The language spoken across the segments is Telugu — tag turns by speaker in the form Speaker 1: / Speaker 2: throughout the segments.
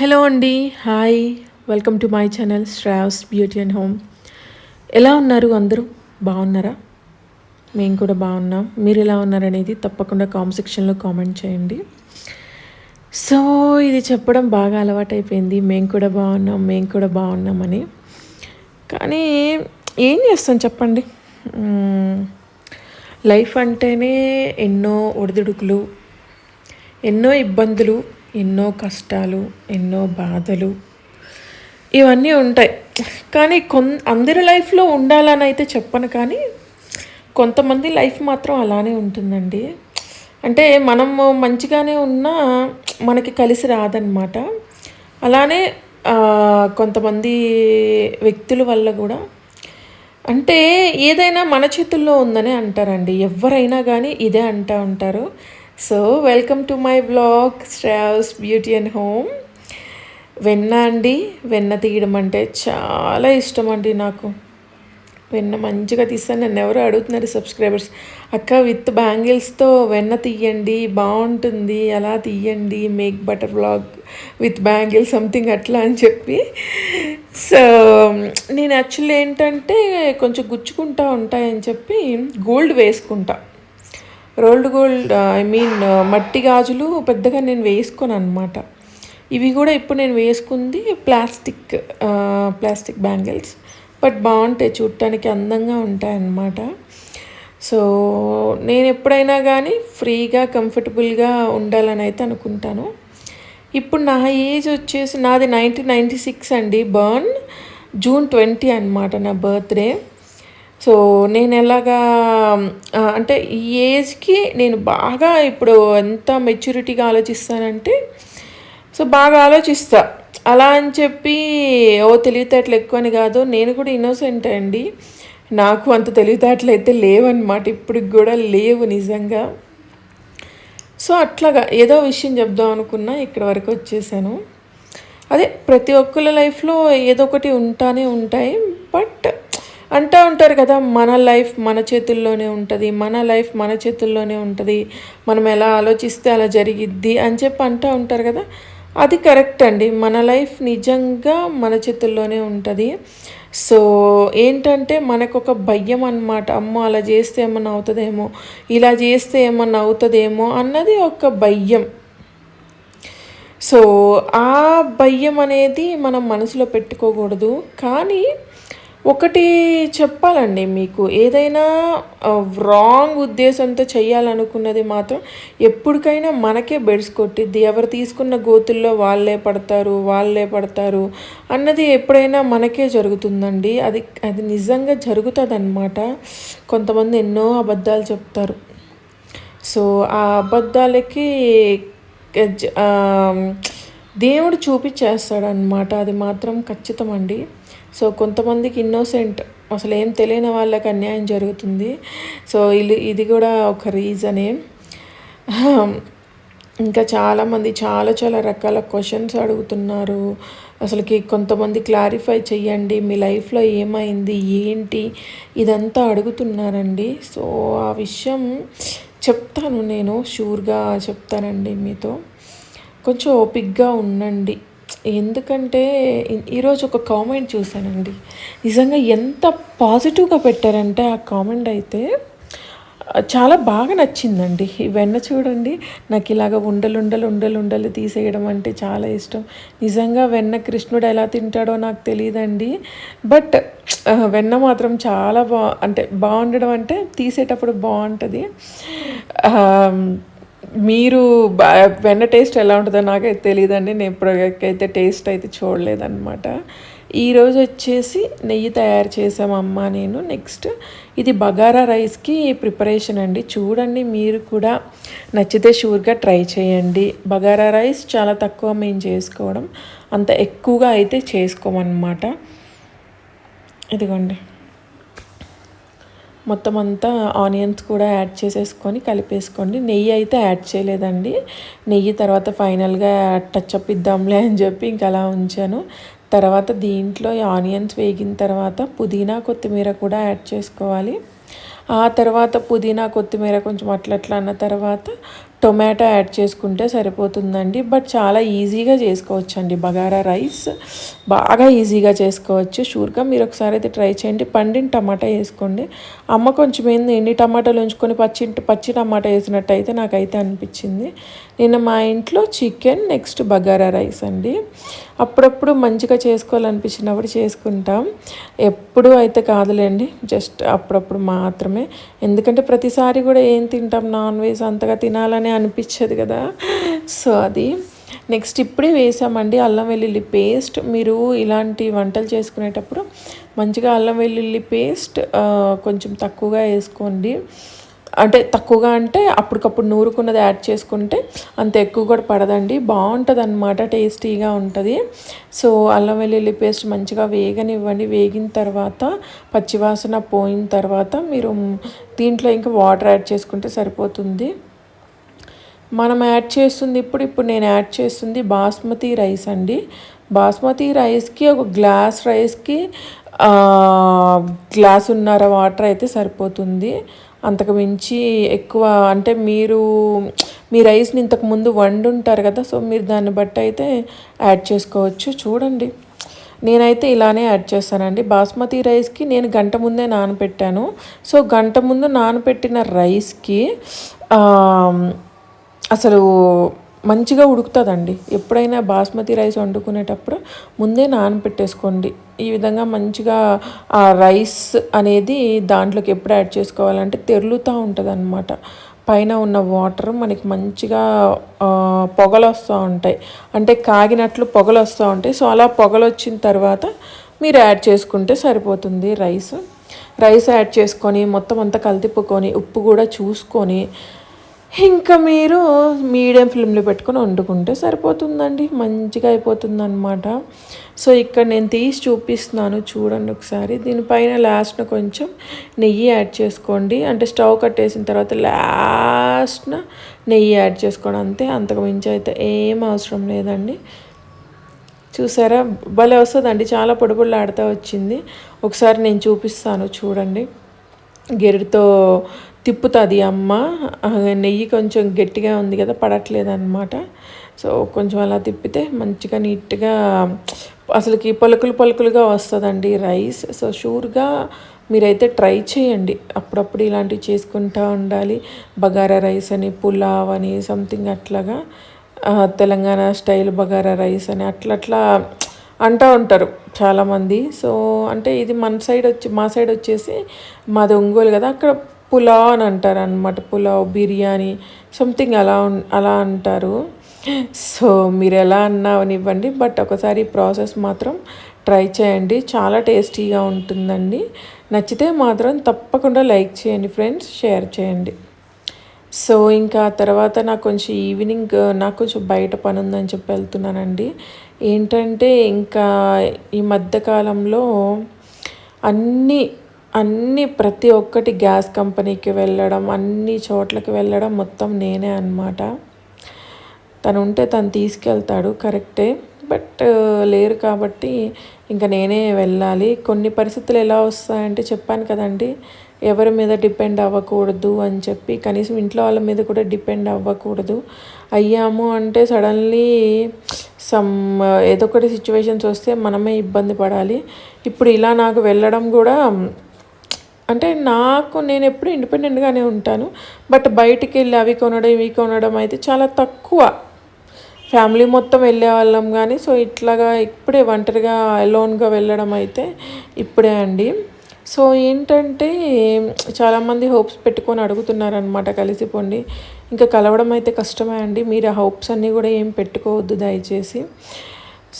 Speaker 1: హలో అండి hi welcome to my channel Sravs beauty and home ఎలా ఉన్నారు అందరూ? బాగున్నారా? మేము కూడా బాగున్నాం. మీరు ఎలా ఉన్నారనేది తప్పకుండా కామెంట్ సెక్షన్లో కామెంట్ చేయండి. సో ఇది చెప్పడం బాగా అలవాటైపోయింది. మేము కూడా బాగున్నాం మేము కూడా బాగున్నామని. కానీ ఏం చేస్తాం చెప్పండి? లైఫ్ అంటేనే ఎన్నో ఒడిదుడుకులు ఎన్నో ఇబ్బందులు ఎన్నో కష్టాలు ఎన్నో బాధలు. ఇవన్నీ ఉంటాయి. కానీ కొన్ అందరి లైఫ్లో ఉండాలని అయితే చెప్పను కానీ కొంతమంది లైఫ్ మాత్రం అలానే ఉంటుందండి. అంటే మనము మంచిగానే ఉన్నా మనకి కలిసి రాదనమాట. అలానే కొంతమంది వ్యక్తుల వల్ల కూడా. అంటే ఏదైనా మన చేతుల్లో ఉందని అంటారండి. ఎవరైనా కానీ ఇదే అంటూ ఉంటారు. So welcome to my blog Sravs beauty and home వెన్న అండి వెన్న తీయడం అంటే చాలా ఇష్టం అండి నాకు. వెన్న మంచిగా తీస్తాను. నన్ను ఎవరు అడుగుతున్నారు సబ్స్క్రైబర్స్ అక్క విత్ బ్యాంగిల్స్తో వెన్న తీయండి బాగుంటుంది అలా తీయండి make butter blog with bangle something అట్లా అని చెప్పి. సో నేను యాక్చువల్లీ ఏంటంటే కొంచెం గుచ్చుకుంటా ఉంటాయని చెప్పి గోల్డ్ వేసుకుంటా. రోల్డ్ గోల్డ్ ఐ మీన్ మట్టి గాజులు పెద్దగా నేను వేసుకోను అనమాట ఇవి కూడా ఇప్పుడు నేను వేసుకుంది ప్లాస్టిక్ ప్లాస్టిక్ బ్యాంగిల్స్. బట్ బాగుంటాయి చూడటానికి అందంగా ఉంటాయన్నమాట సో నేను ఎప్పుడైనా కానీ ఫ్రీగా కంఫర్టబుల్గా ఉండాలని అయితే అనుకుంటాను. ఇప్పుడు నా ఏజ్ వచ్చేసి నాది నైన్టీన్ నైంటీ సిక్స్ అండి. బర్న్ జూన్ ట్వంటీ అనమాట నా బర్త్డే. సో నేను ఎలాగా అంటే ఈ ఏజ్కి నేను బాగా ఇప్పుడు ఎంత మెచ్యూరిటీగా ఆలోచిస్తానంటే సో బాగా ఆలోచిస్తా. అలా అని చెప్పి ఓ తెలివితేటలు ఎక్కువ అని కాదు నేను కూడా ఇన్నోసెంట్ అండి. నాకు అంత తెలివితేటలు అయితే లేవన్నమాట ఇప్పటికి కూడా లేవు నిజంగా. సో అట్లాగా ఏదో విషయం చెప్దాం అనుకున్నా ఇక్కడ వరకు వచ్చేసాను. అదే ప్రతి ఒక్కరి లైఫ్లో ఏదో ఒకటి ఉంటానే ఉంటాయి బట్ అంటూ ఉంటారు కదా మన లైఫ్ మన చేతుల్లోనే ఉంటుంది మన లైఫ్ మన చేతుల్లోనే ఉంటుంది మనం ఎలా ఆలోచిస్తే అలా జరిగిద్ది అని చెప్పి అంటూ ఉంటారు కదా. అది కరెక్ట్ అండి. మన లైఫ్ నిజంగా మన చేతుల్లోనే ఉంటుంది. సో ఏంటంటే మనకు ఒక భయం అన్నమాట. అమ్మో అలా చేస్తే ఏమన్నా అవుతుందేమో ఇలా చేస్తే ఏమన్నా అవుతుందేమో అన్నది ఒక భయం. సో ఆ భయం అనేది మనం మనసులో పెట్టుకోకూడదు. కానీ ఒకటి చెప్పాలండి మీకు. ఏదైనా రాంగ్ ఉద్దేశంతో చేయాలనుకున్నది మాత్రం ఎప్పటికైనా మనకే బెడ్స్ కొట్టిద్ది. ఎవరు తీసుకున్న గోతుల్లో వాళ్ళే పడతారు వాళ్ళే పడతారు అన్నది ఎప్పుడైనా మనకే జరుగుతుందండి. అది అది నిజంగా జరుగుతుంది అన్నమాట కొంతమంది ఎన్నో అబద్ధాలు చెప్తారు. సో ఆ అబద్ధాలకి దేవుడు చూపించేస్తాడనమాట అది మాత్రం ఖచ్చితమండి. సో కొంతమందికి ఇన్నోసెంట్ అసలు ఏం తెలియని వాళ్ళకి అన్యాయం జరుగుతుంది. సో ఇది ఇది కూడా ఒక రీజనే ఇంకా చాలామంది చాలా చాలా రకాల క్వశ్చన్స్ అడుగుతున్నారు. అసలుకి కొంతమంది క్లారిఫై చేయండి మీ లైఫ్లో ఏమైంది ఏంటి ఇదంతా అడుగుతున్నారండి. సో ఆ విషయం చెప్తాను నేను షూర్గా చెప్తానండి మీతో. కొంచెం ఓపిక్గా ఉండండి. ఎందుకంటే ఈరోజు ఒక కామెంట్ చూశానండి. నిజంగా ఎంత పాజిటివ్గా పెట్టారంటే ఆ కామెంట్ అయితే చాలా బాగా నచ్చిందండి. వెన్న చూడండి నాకు ఇలాగ ఉండలు ఉండలు తీసేయడం అంటే చాలా ఇష్టం. నిజంగా వెన్న కృష్ణుడు ఎలా తింటాడో నాకు తెలియదండి. బట్ వెన్న మాత్రం చాలా బా అంటే బాగుండడం అంటే తీసేటప్పుడు బాగుంటుంది. మీరు వెన్న టేస్ట్ ఎలా ఉంటుందో నాకైతే తెలియదండి నేను ఇప్పటికైతే టేస్ట్ అయితే చూడలేదన్నమాట. ఈరోజు వచ్చేసి నెయ్యి తయారు చేసామమ్మ అమ్మ నేను. నెక్స్ట్ ఇది బగారా రైస్కి ప్రిపరేషన్ అండి. చూడండి మీరు కూడా నచ్చితే షూర్గా ట్రై చేయండి. బగారా రైస్ చాలా తక్కువ మేము చేసుకోవడం అంత ఎక్కువగా అయితే చేసుకోమన్నమాట. ఇదిగోండి. మొత్తం అంతా ఆనియన్స్ కూడా యాడ్ చేసేసుకొని కలిపేసుకోండి. నెయ్యి అయితే యాడ్ చేయలేదండి. నెయ్యి తర్వాత ఫైనల్గా టచ్ అప్ ఇద్దాంలే అని చెప్పి ఇంకా అలా ఉంచాను. తర్వాత దీంట్లో ఈ ఆనియన్స్ వేగిన తర్వాత పుదీనా కొత్తిమీర కూడా యాడ్ చేసుకోవాలి. ఆ తర్వాత పుదీనా కొత్తిమీర కొంచెం అట్లా అట్లా అన్న తర్వాత టొమాటో యాడ్ చేసుకుంటే సరిపోతుందండి. బట్ చాలా ఈజీగా చేసుకోవచ్చు అండి బగారా రైస్ బాగా ఈజీగా చేసుకోవచ్చు. షూర్గా మీరు ఒకసారి అయితే ట్రై చేయండి. పండిన టమాటా వేసుకోండి. అమ్మ కొంచెం ఏంది ఎన్ని టమాటాలు ఉంచుకొని పచ్చి పచ్చి టమాటా వేసినట్టు అయితే నాకైతే అనిపించింది. నిన్న మా ఇంట్లో చికెన్ నెక్స్ట్ బగారా రైస్ అండి. అప్పుడప్పుడు మంచిగా చేసుకోవాలనిపించినప్పుడు చేసుకుంటాం. ఎప్పుడు అయితే కాదులేండి. జస్ట్ అప్పుడప్పుడు మాత్రమే. ఎందుకంటే ప్రతిసారి కూడా ఏం తింటాం? నాన్ వెజ్ అంతగా తినాలని అనిపించదు కదా. సో అది. నెక్స్ట్ ఇప్పుడే వేసామండి అల్లం వెల్లుల్లి పేస్ట్. మీరు ఇలాంటి వంటలు చేసుకునేటప్పుడు మంచిగా అల్లం వెల్లుల్లి పేస్ట్ కొంచెం తక్కువగా వేసుకోండి. అంటే తక్కువగా అంటే అప్పటికప్పుడు నూరుకున్నది యాడ్ చేసుకుంటే అంత ఎక్కువ కూడా పడదండి. బాగుంటుంది అనమాట టేస్టీగా ఉంటుంది. సో అల్లం వెల్లుల్లి పేస్ట్ మంచిగా వేగనివ్వండి. వేగిన తర్వాత పచ్చివాసన పోయిన తర్వాత మీరు దీంట్లో ఇంకా వాటర్ యాడ్ చేసుకుంటే సరిపోతుంది. మనం యాడ్ చేస్తుంది ఇప్పుడు ఇప్పుడు నేను యాడ్ చేస్తుంది బాస్మతి రైస్ అండి. బాస్మతి రైస్కి ఒక గ్లాస్ రైస్కి గ్లాస్ ఉన్నర వాటర్ అయితే సరిపోతుంది. అంతకు మించి ఎక్కువ అంటే మీరు మీ రైస్ని ఇంతకుముందు వండుంటారు కదా సో మీరు దాన్ని బట్టి అయితే యాడ్ చేసుకోవచ్చు. చూడండి. నేనైతే ఇలానే యాడ్ చేస్తానండి. బాస్మతి రైస్కి నేను గంట ముందే నానబెట్టాను సో గంట ముందు నానబెట్టిన రైస్కి అసలు మంచిగా ఉడుకుతుందండి. ఎప్పుడైనా బాస్మతి రైస్ వండుకునేటప్పుడు ముందే నానబెట్టేసుకోండి ఈ విధంగా మంచిగా ఆ రైస్ అనేది దాంట్లోకి ఎప్పుడు యాడ్ చేసుకోవాలంటే తెరులుతూ ఉంటుంది అనమాట పైన ఉన్న వాటర్ మనకి మంచిగా పొగలు వస్తూ ఉంటాయి. అంటే కాగినట్లు పొగలు వస్తూ ఉంటాయి. సో అలా పొగలు వచ్చిన తర్వాత మీరు యాడ్ చేసుకుంటే సరిపోతుంది రైస్. రైస్ యాడ్ చేసుకొని మొత్తం అంతా కలితిప్పుకొని ఉప్పు కూడా చూసుకొని ఇంకా మీరు మీడియం ఫ్లేమ్లో పెట్టుకొని వండుకుంటే సరిపోతుందండి మంచిగా అయిపోతుంది అనమాట సో ఇక్కడ నేను తీసి చూపిస్తున్నాను చూడండి ఒకసారి. దీనిపైన లాస్ట్న కొంచెం నెయ్యి యాడ్ చేసుకోండి. అంటే స్టవ్ కట్టేసిన తర్వాత లాస్ట్న నెయ్యి యాడ్ చేసుకోండి. అంతే అంతకు మించి అయితే ఏం అవసరం లేదండి. చూసారా? భలే వస్తుందండి. చాలా పొడి ఆడతా వచ్చింది. ఒకసారి నేను చూపిస్తాను చూడండి. గెరిటితో తిప్పుతుంది అమ్మ. నెయ్యి కొంచెం గట్టిగా ఉంది కదా పడట్లేదు అనమాట సో కొంచెం అలా తిప్పితే మంచిగా నీట్గా అసలుకి పలుకులు పలుకులుగా వస్తుందండి రైస్. సో షూర్గా మీరైతే ట్రై చేయండి. అప్పుడప్పుడు ఇలాంటివి చేసుకుంటూ ఉండాలి. బగారా రైస్ అని పులావ్ అని సంథింగ్ అట్లాగా. తెలంగాణ స్టైల్ బగారా రైస్ అని అట్లా అట్లా అంటూ ఉంటారు చాలామంది. సో అంటే ఇది మన సైడ్ వచ్చి మా సైడ్ వచ్చేసి మాది ఒంగోలు కదా అక్కడ పులావ్ అని అంటారు అనమాట పులావ్ బిర్యానీ సంథింగ్ అలా అలా అంటారు. సో మీరు ఎలా అన్నా అనివ్వండి బట్ ఒకసారి ప్రాసెస్ మాత్రం ట్రై చేయండి. చాలా టేస్టీగా ఉంటుందండి. నచ్చితే మాత్రం తప్పకుండా లైక్ చేయండి ఫ్రెండ్స్ షేర్ చేయండి. సో ఇంకా తర్వాత నాకు కొంచెం ఈవినింగ్ నాకు కొంచెం బయట పని ఉందని చెప్పి వెళ్తున్నానండి. ఏంటంటే ఇంకా ఈ మధ్యకాలంలో అన్నీ అన్నీ ప్రతి ఒక్కటి గ్యాస్ కంపెనీకి వెళ్ళడం అన్ని చోట్లకి వెళ్ళడం మొత్తం నేనే అనమాట తను ఉంటే తను తీసుకెళ్తాడు కరెక్టే. బట్ లేరు కాబట్టి ఇంకా నేనే వెళ్ళాలి. కొన్ని పరిస్థితులు ఎలా వస్తాయంటే చెప్పాను కదండి. ఎవరి మీద డిపెండ్ అవ్వకూడదు అని చెప్పి కనీసం ఇంట్లో వాళ్ళ మీద కూడా డిపెండ్ అవ్వకూడదు. అయ్యాము అంటే సడన్లీ సమ్ ఏదో ఒకటి సిచ్యువేషన్స్ వస్తే మనమే ఇబ్బంది పడాలి. ఇప్పుడు ఇలా నాకు వెళ్ళడం కూడా అంటే నాకు నేను ఎప్పుడు ఇండిపెండెంట్గానే ఉంటాను. బట్ బయటికి వెళ్ళి అవి కొనడం ఇవి కొనడం అయితే చాలా తక్కువ. ఫ్యామిలీ మొత్తం వెళ్ళే వాళ్ళం కానీ సో ఇట్లాగా ఇప్పుడే ఒంటరిగా అలోన్గా వెళ్ళడం అయితే ఇప్పుడే అండి. సో ఏంటంటే చాలామంది హోప్స్ పెట్టుకొని అడుగుతున్నారనమాట కలిసిపోండి. ఇంకా కలవడం అయితే కష్టమే అండి. మీరు ఆ హోప్స్ అన్నీ కూడా ఏం పెట్టుకోవద్దు దయచేసి.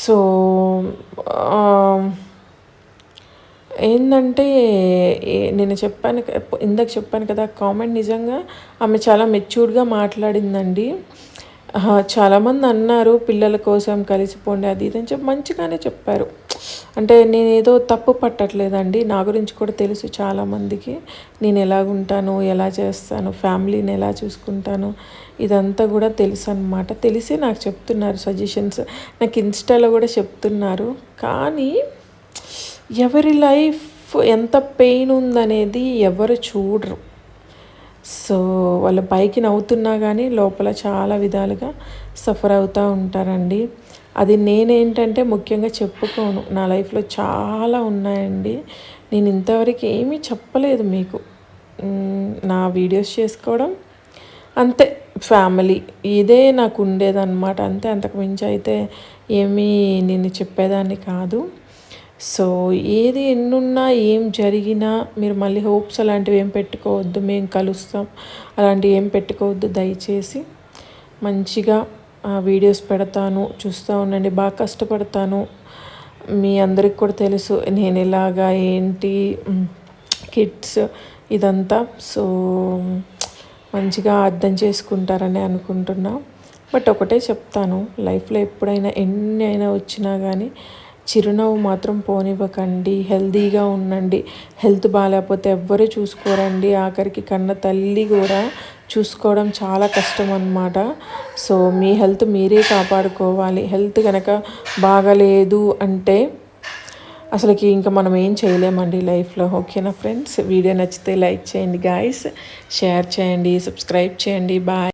Speaker 1: సో ఏంటంటే నేను చెప్పాను ఇందాక చెప్పాను కదా కామెంట్ నిజంగా ఆమె చాలా మెచ్యూర్డ్గా మాట్లాడిందండి. చాలామంది అన్నారు పిల్లల కోసం కలిసిపోండి అది ఇది అని చెప్పి మంచిగానే చెప్పారు. అంటే నేను ఏదో తప్పు పట్టట్లేదండి. నా గురించి కూడా తెలుసు చాలామందికి నేను ఎలా ఉంటాను ఎలా చేస్తాను ఫ్యామిలీని ఎలా చూసుకుంటాను ఇదంతా కూడా తెలుసు అనమాట తెలిసి నాకు చెప్తున్నారు సజెషన్స్. నాకు ఇన్స్టాలో కూడా చెప్తున్నారు. కానీ ఎవరి లైఫ్ ఎంత పెయిన్ ఉందనేది ఎవరు చూడరు. సో వాళ్ళ పైకి నవ్వుతున్నా కానీ లోపల చాలా విధాలుగా సఫర్ అవుతూ ఉంటారండి. అది నేనేంటంటే ముఖ్యంగా చెప్పుకోను. నా లైఫ్లో చాలా ఉన్నాయండి. నేను ఇంతవరకు ఏమీ చెప్పలేదు మీకు. నా వీడియోస్ చేసుకోవడం అంతే. ఫ్యామిలీ ఇదే నాకు ఉండేదన్నమాట. అంతే అంతకు మించి అయితే ఏమీ నేను చెప్పేదాన్ని కాదు. సో ఏది ఎన్నున్నా ఏం జరిగినా మీరు మళ్ళీ హోప్స్ అలాంటివి ఏం పెట్టుకోవద్దు. మేము కలుస్తాం. అలాంటివి ఏం పెట్టుకోవద్దు. దయచేసి మంచిగా వీడియోస్ పెడతాను చూస్తూ ఉండండి బాగా కష్టపడతాను. మీ అందరికి కూడా తెలుసు నేను ఎలాగా ఏంటి కిడ్స్ ఇదంతా. సో మంచిగా అర్థం చేసుకుంటారని అనుకుంటున్నా. బట్ ఒకటే చెప్తాను లైఫ్లో ఎప్పుడైనా ఎన్ని అయినా వచ్చినా కానీ చిరునవ్వు మాత్రం పోనివ్వకండి. హెల్తీగా ఉండండి. హెల్త్ బాగాలేకపోతే ఎవ్వరూ చూసుకోరండి. ఆఖరికి కన్న తల్లి కూడా చూసుకోవడం చాలా కష్టం అన్నమాట సో మీ హెల్త్ మీరే కాపాడుకోవాలి. హెల్త్ కనుక బాగలేదు అంటే అసలుకి ఇంకా మనం ఏం చేయలేమండి లైఫ్లో. ఓకేనా ఫ్రెండ్స్? వీడియో నచ్చితే లైక్ చేయండి గాయస్ షేర్ చేయండి సబ్స్క్రైబ్ చేయండి. బాయ్